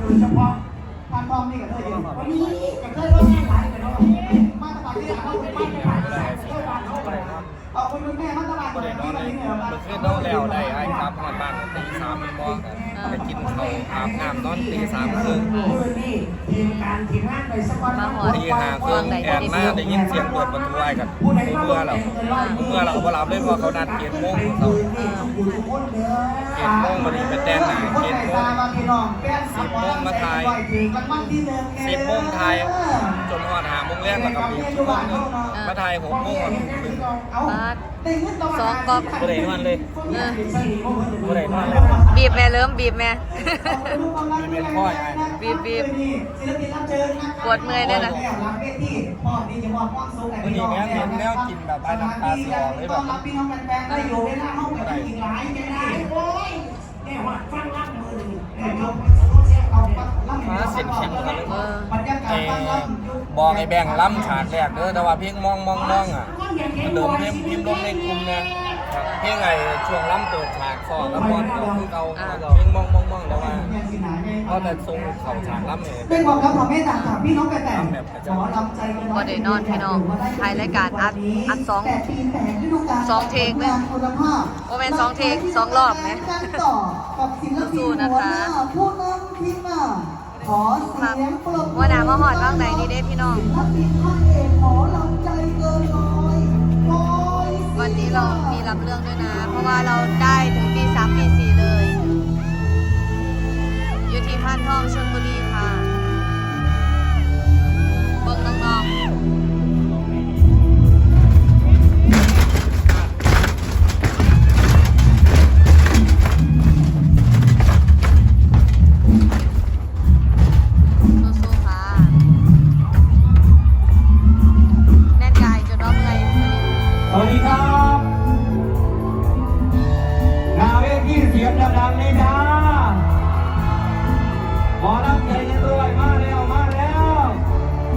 โดยเฉพาะพันทองนี่กับเคยอวันนี้กับเคยร่วมงานหลายกันเนาะมาตรฐานที่เราเป็นมาตรฐานที่เราเคยบ้านเขาไปเอาคนเป็นแม่มาตรฐานบ่ที่ได้นเราอนที่เลยเรานี่ยเมื่อคืนนอนแล้วได้ไอ้ครับหอดบ้านตีสามโมง ไปกินข้าอาบน้ำนอนตีสามครึ่งมือนี่ทีมการทีมงานไปสักวันตีห้าครึ่งแอนมาได้ยินเสียงเปิดประตูไอ้กันเมื่อเราเมื่อเราก็บ่หลับเลยเพราเขานัดเกียรโมงเขาเกียรโมงวันนี้ไปแต่งหนาเกียรโมงสิบโมงมาถ่ายสิบโมงถ่าย จนฮอดหาโมงแรกแล้วก็มีชั่วโมงนึงมาถ่ายหกโมงฮอดทุ่มหนึงบาสสองกอบบ่ได้นอนเลยเออบ่ได้นอนเลยบีบแม่เริ่มบีบแม่ มีเมียพ่อยบีบบีบปวดเมื่อยด้วยนะวันนี้แม่เห็นแล้วกินแบบไอ้น้ำตาสอเลยแบบรับพี่น้องแฟนได้อยู่ในห้องไปกินหลายแกได้โอ้ยแน่ว่าฟังรับมือแต่ยกเอาเสียงแข็งกันเลย เออ บอกไอ้แบ่งล้ำฉากแรกเด้อแต่ว่าเพลงมองมองมองอะมันเดิมเพลงพิมพ์ลงในกลุ่มเนี่ยเพลงไอ้ช่วงล้ำเปิดฉากฟอนแล้วบอลก็คือเก่าเพลงมองมองมองแต่ว่าก็แต่ทรงเข่าฉากล้ำเนี่ยเป็นความรับความเมตตาจากพี่น้องแฟนๆขอลำใจกันบ่ได้นอนพี่น้องถ่ายรายการอัดอัดสองแปดปีแปดฤดูกาลสองเทคเลยคุณภาพโอ้แม่นสองเทคสองรอบไหมกันต่อกับศิลปินสู้หัวนะหคะ ขอเสียงปรบมือว่าหนามาหอดบ้างไหนดีเด้พี่น้องวันนี้เรามีรับเรื่องด้วยนะ เพราะว่าเราได้ถึงปีสามปีสี่เลย